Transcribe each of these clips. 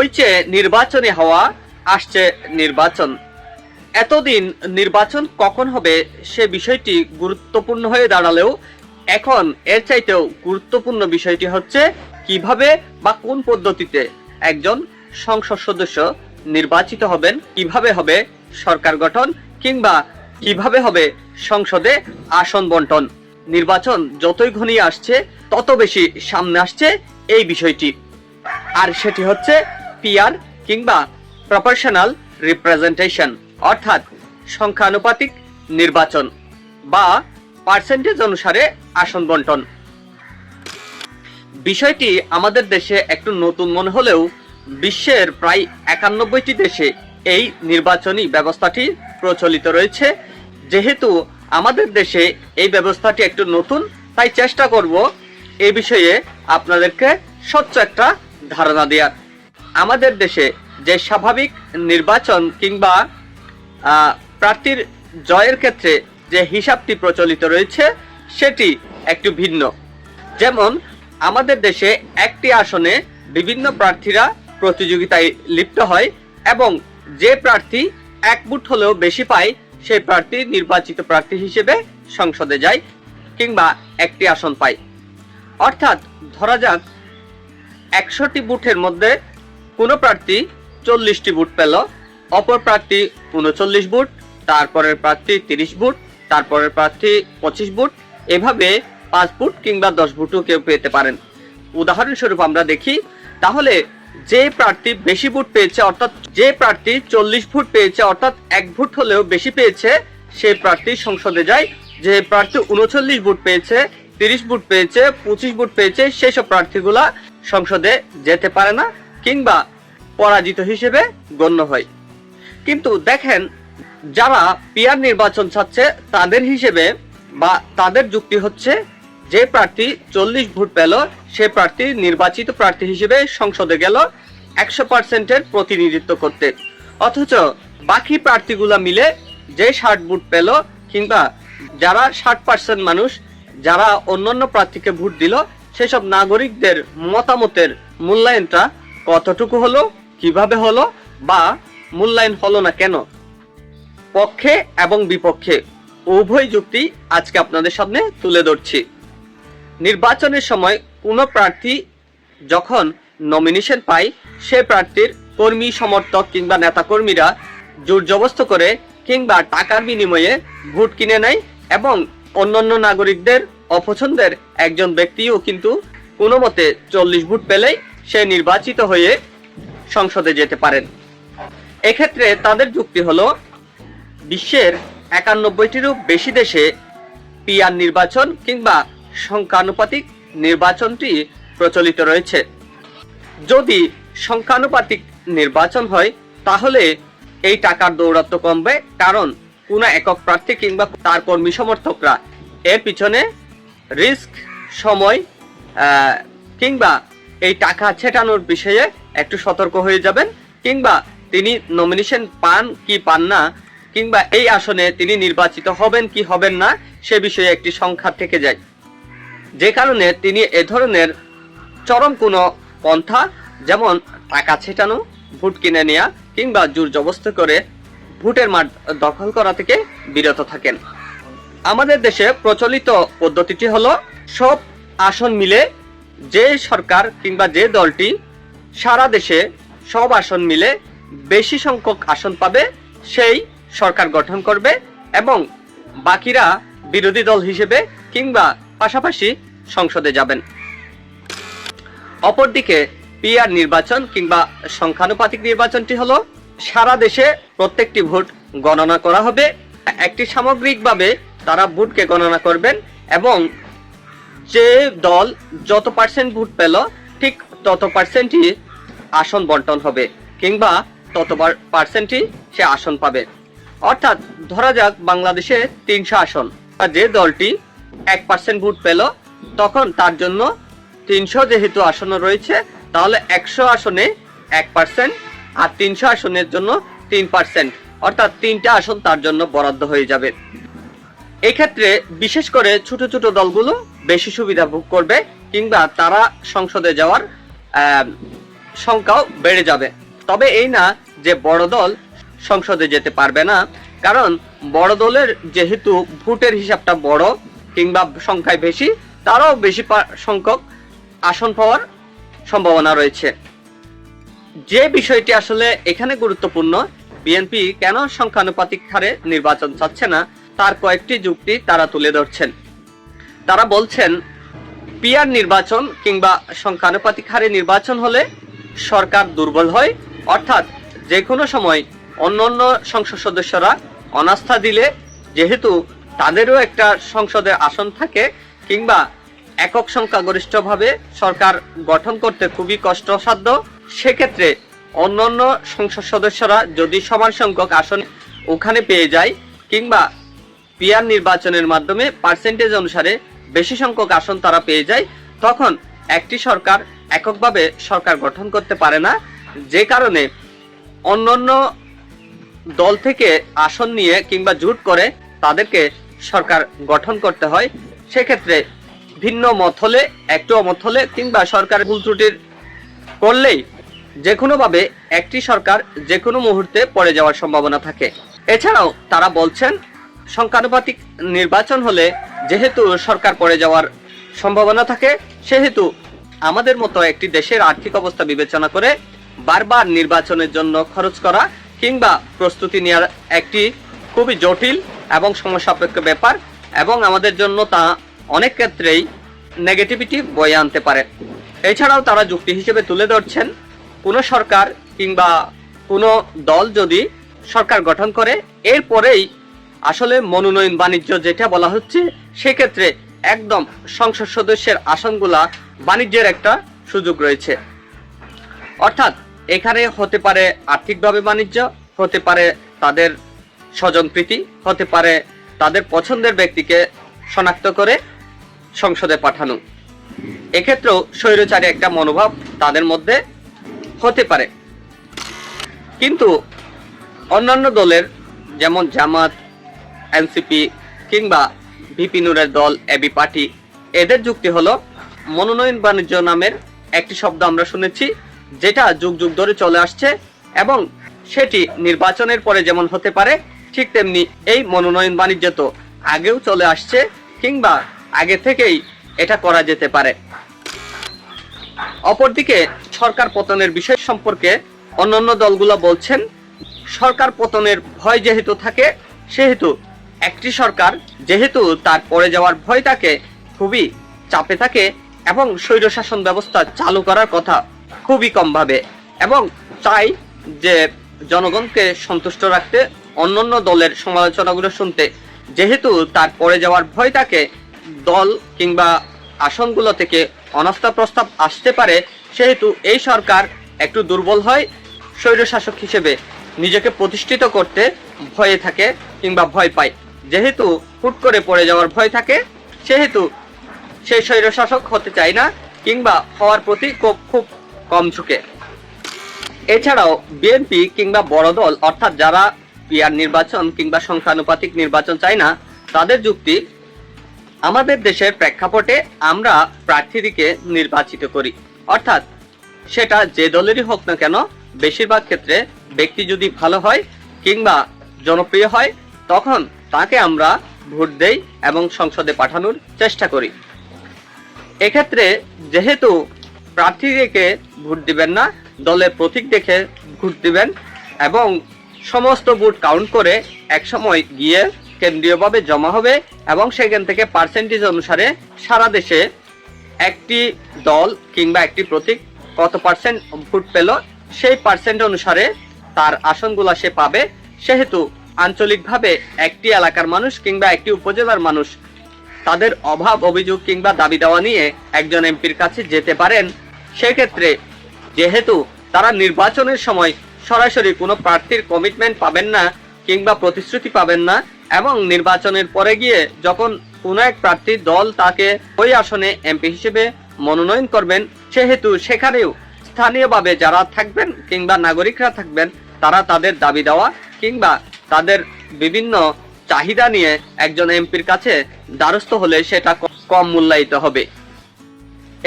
বইছে নির্বাচনী হওয়া, আসছে নির্বাচন। এতদিন নির্বাচন কখন হবে সে বিষয়টি গুরুত্বপূর্ণ হয়ে দাঁড়ালেও এখন এর চাইতেও গুরুত্বপূর্ণ বিষয়টি হচ্ছে কীভাবে বা কোন পদ্ধতিতে একজন সংসদ সদস্য নির্বাচিত হবেন, কীভাবে হবে সরকার গঠন কিংবা কীভাবে হবে সংসদে আসন বন্টন। নির্বাচন যতই ঘনিয়ে আসছে, তত বেশি সামনে আসছে এই বিষয়টি। আর সেটি হচ্ছে পিআর কিংবা প্রপোর্শনাল রিপ্রেজেন্টেশন অর্থাৎ সংখ্যানুপাতিক নির্বাচন বা পার্সেন্টেজ অনুসারে আসন বন্টন। বিষয়টি আমাদের দেশে একটু নতুন মনে হলেও বিশ্বের প্রায় একানব্বইটি দেশে এই নির্বাচনী ব্যবস্থাটি প্রচলিত রয়েছে। যেহেতু আমাদের দেশে এই ব্যবস্থাটি একটু নতুন, তাই চেষ্টা করব এ বিষয়ে আপনাদেরকে স্বচ্ছ একটা ধারণা দেওয়ার। আমাদের দেশে যে স্বাভাবিক নির্বাচন কিংবা প্রার্থীর জয়ের ক্ষেত্রে যে হিসাবটি প্রচলিত রয়েছে, সেটি একটু ভিন্ন। যেমন, আমাদের দেশে একটি আসনে বিভিন্ন প্রার্থীরা প্রতিযোগিতায় লিপ্ত হয় এবং যে প্রার্থী এক বুট হলেও বেশি পায় সেই প্রার্থী নির্বাচিত প্রার্থী হিসেবে সংসদে যায় কিংবা একটি আসন পায়। অর্থাৎ ধরা যাক, একশোটি বুথের মধ্যে কোনো প্রার্থী চল্লিশটি বুট পেল, অপর প্রার্থী উনচল্লিশ বুট তারপরের প্রার্থী তিরিশ বুট তারপরের প্রার্থী পঁচিশ বুট এভাবে পাঁচ বুট কিংবা দশ বুটও কেউ পেতে পারেন। উদাহরণস্বরূপ আমরা দেখি, তাহলে যে প্রার্থী বেশি ভোট পেয়েছে অর্থাৎ যে প্রার্থী চল্লিশ ভোট পেয়েছে অর্থাৎ এক ভোট হলেও বেশি পেয়েছে সেই প্রার্থী সংসদে যায়। যে প্রার্থী উনচল্লিশ ভোট পেয়েছে, তিরিশ ভোট পেয়েছে, পঁচিশ ভোট পেয়েছে, সেসব প্রার্থীগুলা সংসদে যেতে পারে না। কিংবা পরাজিত হিসেবে গণ্য হয়। কিন্তু দেখেন, যারা পিয়ার নির্বাচন চাচ্ছে তাদের হিসেবে বা তাদের যুক্তি হচ্ছে, যে প্রার্থী চল্লিশ ভোট পেল, সে প্রার্থী নির্বাচিত প্রার্থী হিসেবে সংসদে গেল একশো পার্সেন্টের প্রতিনিধিত্ব করতে। অথচ বাকি প্রার্থীগুলা মিলে যে ষাট ভোট পেল কিংবা যারা ষাট পার্সেন্ট মানুষ, যারা অন্যান্য প্রার্থীকে ভোট দিল, সেসব নাগরিকদের মতামতের মূল্যায়নটা কতটুকু হলো, কীভাবে হলো, বা মূল্যায়ন হলো না কেন? পক্ষে এবং বিপক্ষে উভয় যুক্তি আজকে আপনাদের সামনে তুলে ধরছি। নির্বাচনের সময় কোনো প্রার্থী যখন নমিনেশন পায়, সে প্রার্থীর কর্মী, সমর্থক কিংবা নেতাকর্মীরা জোর জবস্ত করে কিংবা টাকার বিনিময়ে ভোট কিনে নেয় এবং অন্যান্য নাগরিকদের অপছন্দের একজন ব্যক্তিও কিন্তু কোনো মতে চল্লিশ ভোট পেলেই সে নির্বাচিত হয়ে সংসদে যেতে পারেন। এক্ষেত্রে তাদের যুক্তি হলো, বিশ্বের একানব্বইটিরও বেশি দেশে পিআর নির্বাচন কিংবা সংখ্যানুপাতিক নির্বাচনটি প্রচলিত রয়েছে। যদি সংখ্যানুপাতিক নির্বাচন হয়, তাহলে এই টাকার দৌরাত্ম কমবে, কারণ কোনো একক প্রার্থী কিংবা তার কর্মী সমর্থকরা এর পিছনে রিস্ক, সময় কিংবা এই টাকা ছেটানোর বিষয়ে একটু সতর্ক হয়ে যাবেন, কিংবা তিনি নমিনেশন পান কি পান না, কিংবা এই আসনে তিনি নির্বাচিত হবেন কি হবেন না, সে বিষয়ে একটি সংখ্যা থেকে যায়। যে কারণে তিনি এ ধরনের চরম কোনো পন্থা, যেমন টাকা ছেটানো, ভোট কিনে নেওয়া কিংবা জোর জবস্ত করে ভোটের মাঠ দখল করা থেকে বিরত থাকেন। আমাদের দেশে প্রচলিত পদ্ধতিটি হলো সব আসন মিলে যে সরকার কিংবা যে দলটি সারা দেশে সব আসন মিলে বেশি সংখ্যক আসন পাবে, সেই সরকার গঠন করবে এবং বাকিরা বিরোধী দল হিসেবে কিংবা পাশাপাশি সংসদে যাবেন। অপরদিকে পিআর নির্বাচন কিংবা সংখ্যানুপাতিক নির্বাচনটি হলো, সারা দেশে প্রত্যেকটি ভোট গণনা করা হবে। একটি সামগ্রিকভাবে তারা ভোটকে গণনা করবেন এবং যে দল যত পার্সেন্ট ভোট পেল, ঠিক তত পার্সেন্টই আসন বন্টন হবে, কিংবা তত পার্সেন্টই সে আসন পাবে। অর্থাৎ ধরা যাক বাংলাদেশে তিনশো আসন, আর যে দলটি এক পার্সেন্ট ভোট পেল, তখন তার জন্য তিনশো যেহেতু আসন রয়েছে, তাহলে একশো আসনে এক পার্সেন্ট আর তিনশো আসনের জন্য তিন পার্সেন্ট অর্থাৎ তিনটা আসন তার জন্য বরাদ্দ হয়ে যাবে। এক্ষেত্রে বিশেষ করে ছোট ছোট দলগুলো বেশি সুবিধা ভোগ করবে কিংবা তারা সংসদে যাওয়ার সংখ্যাও বেড়ে যাবে। তবে এই না যে বড় দল সংসদে যেতে পারবে না, কারণ বড় দলের যেহেতু ভোটের হিসাবটা বড় কিংবা সংখ্যায় বেশি, তারাও বেশি সংখ্যক আসন পাওয়ার সম্ভাবনা রয়েছে। যে বিষয়টি আসলে এখানে গুরুত্বপূর্ণ, বিএনপি কেন সংখ্যানুপাতিক হারে নির্বাচন চাচ্ছে না তার কয়েকটি যুক্তি তারা তুলে ধরছেন। তারা বলছেন, পিয়ার নির্বাচন কিংবা সংখ্যানুপাতিক হারে নির্বাচন হলে সরকার দুর্বল হয়, অর্থাৎ যে কোনো সময় অন্য অন্য সংসদ সদস্যরা অনাস্থা দিলে যেহেতু তাদেরও একটা সংসদে আসন থাকে কিংবা একক সংখ্যাগরিষ্ঠভাবে সরকার গঠন করতে খুবই কষ্টসাধ্য, সেক্ষেত্রে অন্যান্য সংসদ সদস্যরা যদি সমান সংখ্যক আসন ওখানে পেয়ে যায় কিংবা পিয়ার নির্বাচনের মাধ্যমে পার্সেন্টেজ অনুসারে বেশি সংখ্যক আসন তারা পেয়ে যায়, তখন একটি সরকার এককভাবে সরকার গঠন করতে পারে না। যে কারণে অন্যান্য দল থেকে আসন নিয়ে কিংবা জুট করে তাদেরকে সরকার গঠন করতে হয়। সেক্ষেত্রে ভিন্ন মত হলে, একটু অমত হলে কিংবা সরকার ভুল ত্রুটির করলেই যে কোনোভাবে একটি সরকার যে কোনো মুহূর্তে পড়ে যাওয়ার সম্ভাবনা থাকে। এছাড়াও তারা বলছেন সংখ্যানুপাতিক নির্বাচন হলে যেহেতু সরকার পড়ে যাওয়ার সম্ভাবনা থাকে, সেহেতু আমাদের মতো একটি দেশের আর্থিক অবস্থা বিবেচনা করে বারবার নির্বাচনের জন্য খরচ করা কিংবা প্রস্তুতি নেওয়ার একটি খুবই জটিল এবং সমস্যাপেক্ষ ব্যাপার এবং আমাদের জন্য তা অনেক ক্ষেত্রেই নেগেটিভিটি বয়ে আনতে পারে। এছাড়াও তারা যুক্তি হিসেবে তুলে ধরছেন, কোনো সরকার কিংবা কোনো দল যদি সরকার গঠন করে, এরপরেই আসলে মনোনয়ন বাণিজ্য যেটা বলা হচ্ছে, সেক্ষেত্রে একদম সংসদ সদস্যের আসনগুলা বাণিজ্যের একটা সুযোগ রয়েছে। অর্থাৎ এখানে হতে পারে আর্থিকভাবে বাণিজ্য, হতে পারে তাদের স্বজনপ্রীতি হতে পারে তাদের পছন্দের ব্যক্তিকে শনাক্ত করে সংসদে পাঠানো। এক্ষেত্রেও স্বৈরচারী একটা মনোভাব তাদের মধ্যে হতে পারে। কিন্তু অন্যান্য দলের যেমন জামাত এনসিপি কিংবা ভিপি নুরের দল, এবি পার্টি, এদের যুক্তি হলো মনোনয়ন বাণিজ্য নামের একটি শব্দ আমরা শুনেছি, যেটা যুগ যুগ ধরে চলে আসছে এবং সেটি নির্বাচনের পরে যেমন হতে পারে, ঠিক তেমনি এই মনোনয়ন বাণিজ্য তো আগেও চলে আসছে কিংবা আগে থেকেই এটা করা যেতে পারে। অপরদিকে সরকার পতনের বিষয় সম্পর্কে অন্যান্য দলগুলো বলছেন, সরকার পতনের ভয় যেহেতু থাকে, সেহেতু একটি সরকার যেহেতু তার পড়ে যাওয়ার ভয় থাকে খুবই চাপে থাকে এবং স্বৈরশাসন ব্যবস্থা চালু করার কথা খুবই কম ভাবে এবং চাই যে জনগণকে সন্তুষ্ট রাখতে অন্যান্য দলের সমালোচনাগুলো শুনতে। যেহেতু তার পড়ে যাওয়ার ভয় থাকে দল কিংবা আসনগুলো থেকে অনাস্থা প্রস্তাব আসতে পারে, সেহেতু এই সরকার একটু দুর্বল হয় স্বৈরশাসক হিসেবে নিজেকে প্রতিষ্ঠিত করতে ভয়ে থাকে কিংবা ভয় পায়। যেহেতু হুট করে পড়ে যাওয়ার ভয় থাকে, সেহেতু সেই স্বৈরশাসক হতে চায় না কিংবা হওয়ার প্রতি খুব কম ঝুঁকে। এছাড়াও বিএনপি কিংবা বড় দল, অর্থাৎ যারা পিয়ার নির্বাচন কিংবা সংখ্যানুপাতিক নির্বাচন চায় না, তাদের যুক্তি, আমাদের দেশের প্রেক্ষাপটে আমরা প্রার্থীদিকে নির্বাচিত করি। অর্থাৎ সেটা যে দলেরই হোক না কেন, বেশিরভাগ ক্ষেত্রে ব্যক্তি যদি ভালো হয় কিংবা জনপ্রিয় হয়, তখন তাকে আমরা ভোট দেই এবং সংসদে পাঠানোর চেষ্টা করি। এক্ষেত্রে যেহেতু প্রার্থী প্রার্থীকে ভোট দিবেন না দলের প্রতীক দেখে ভোট দিবেন এবং সমস্ত ভোট কাউন্ট করে একসময় গিয়ে কেন্দ্রীয়ভাবে জমা হবে এবং সেখান থেকে পার্সেন্টেজ অনুসারে সারা দেশে একটি দল কিংবা একটি প্রতীক কত পার্সেন্ট ভোট পেল সেই পার্সেন্ট অনুসারে তার আসনগুলো সে পাবে। সেহেতু আঞ্চলিকভাবে একটি এলাকার মানুষ কিংবা একটি উপজেলার মানুষ। তাদের অভাব, অভিযোগ কিংবা দাবি দেওয়া নিয়ে একজন এমপির কাছে যেতে পারেন। সেক্ষেত্রে যেহেতু তারা নির্বাচনের সময় সরাসরি কোনো প্রার্থীর কমিটমেন্ট পাবেন না কিংবা প্রতিশ্রুতি পাবেন না এবং নির্বাচনের পরে গিয়ে যখন কোনো এক প্রার্থী দল তাকে ওই আসনে এমপি হিসেবে মনোনয়ন করবেন, সেহেতু সেখানেও স্থানীয়ভাবে যারা থাকবেন কিংবা নাগরিকরা থাকবেন, তারা তাদের দাবি দেওয়া কিংবা তাদের বিভিন্ন চাহিদা নিয়ে একজন এমপির কাছে দ্বারস্থ হলে সেটা কম মূল্যায়িত হবে।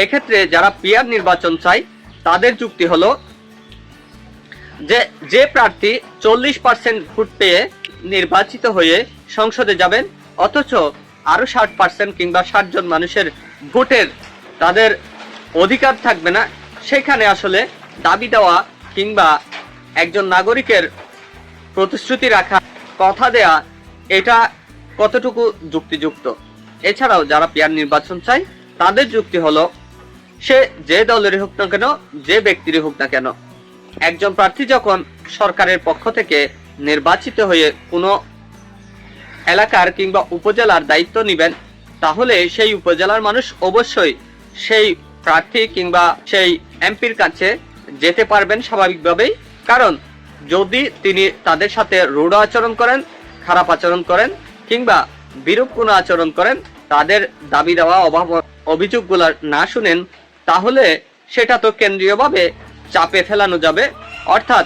এক্ষেত্রে যারা পিয়ার নির্বাচন চায়, তাদের যুক্তি হলো যে যে প্রার্থী চল্লিশ পার্সেন্ট ভোট পেয়ে নির্বাচিত হয়ে সংসদে যাবেন, অথচ আরও ষাট পার্সেন্ট কিংবা ষাট জন মানুষের ভোটের তাদের অধিকার থাকবে না, সেখানে আসলে দাবি দেওয়া কিংবা একজন নাগরিকের প্রতিশ্রুতি রাখা, কথা দেয়া, এটা কতটুকু যুক্তিযুক্ত? এছাড়াও যারা পিয়ার নির্বাচন চায়, তাদের যুক্তি হলো, সে যে দলেরই হোক না কেন, যে ব্যক্তিরই হোক না কেন। একজন প্রার্থী যখন সরকারের পক্ষ থেকে নির্বাচিত হয়ে কোনো এলাকার কিংবা উপজেলার দায়িত্ব নেবেন, তাহলে সেই উপজেলার মানুষ অবশ্যই সেই প্রার্থী কিংবা সেই এমপির কাছে যেতে পারবেন স্বাভাবিকভাবেই। কারণ যদি তিনি তাদের সাথে রূঢ় আচরণ করেন, খারাপ আচরণ করেন, কিংবা বিরূপ কোনো আচরণ করেন, তাদের দাবি দেওয়া অভাব অভিযোগগুলো না শুনেন, তাহলে সেটা তো কেন্দ্রীয়ভাবে চাপে ফেলানো যাবে। অর্থাৎ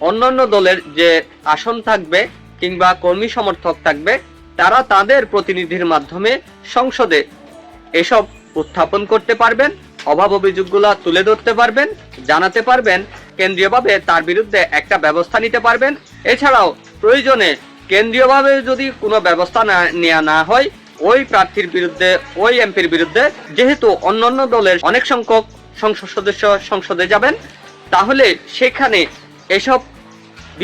অন্যান্য দলের যে আসন থাকবে কিংবা কর্মী সমর্থক থাকবে, তারা তাদের প্রতিনিধির মাধ্যমে সংসদে এসব উত্থাপন করতে পারবেন, অভাব অভিযোগগুলা তুলে ধরতে পারবেন, জানাতে পারবেন কেন্দ্রীয়ভাবে তার বিরুদ্ধে একটা ব্যবস্থা নিতে পারবেন। এছাড়াও প্রয়োজনে কেন্দ্রীয়ভাবে যদি কোনো ব্যবস্থা না নেওয়া না হয়, ওই প্রার্থীর বিরুদ্ধে, ওই এমপির বিরুদ্ধে যেহেতু অন্যান্য দলের অনেক সংখ্যক সংসদ সদস্য সংসদে যাবেন, তাহলে সেখানে এসব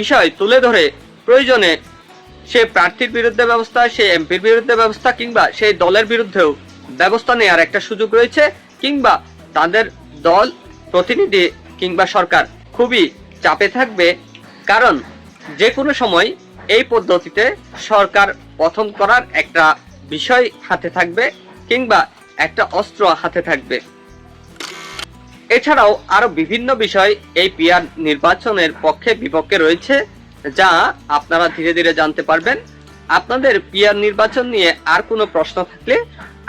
বিষয় তুলে ধরে প্রয়োজনে সে প্রার্থীর বিরুদ্ধে ব্যবস্থা, সে এমপির বিরুদ্ধে ব্যবস্থা কিংবা সেই দলের বিরুদ্ধেও ব্যবস্থা নেওয়ার একটা সুযোগ রয়েছে কিংবা তাদের দল, প্রতিনিধি কিংবা সরকার খুবই চাপে থাকবে, কারণ যে কোনো সময় এই পদ্ধতিতে সরকার পতন করার একটা বিষয় হাতে থাকবে কিংবা একটা অস্ত্র হাতে থাকবে। এছাড়াও আরও বিভিন্ন বিষয় এই পিয়ার নির্বাচনের পক্ষে বিপক্ষে রয়েছে, যা আপনারা ধীরে ধীরে জানতে পারবেন। আপনাদের পিয়ার নির্বাচন নিয়ে আর কোনো প্রশ্ন থাকলে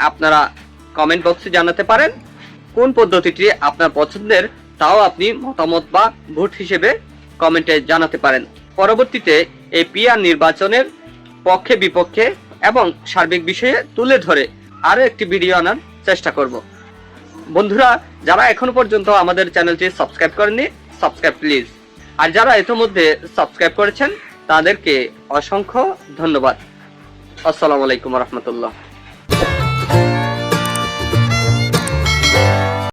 আপনারা কমেন্ট বক্সে জানাতে পারেন। কোন পদ্ধতিটি আপনার পছন্দের তাও আপনি মতামত বা ভোট হিসেবে কমেন্টে জানাতে পারেন। পরবর্তীতে এই পিয়ার নির্বাচনের পক্ষে, বিপক্ষে এবং সার্বিক বিষয়ে তুলে ধরে আরও একটি ভিডিও আনার চেষ্টা করব। বন্ধুরা, যারা এখনও পর্যন্ত আমাদের চ্যানেলটি সাবস্ক্রাইব করেননি, সাবস্ক্রাইব প্লিজ। আর যারা ইতোমধ্যে সাবস্ক্রাইব করেছেন, তাদেরকে অসংখ্য ধন্যবাদ। আসসালামু আলাইকুম রহমতুল্লাহ।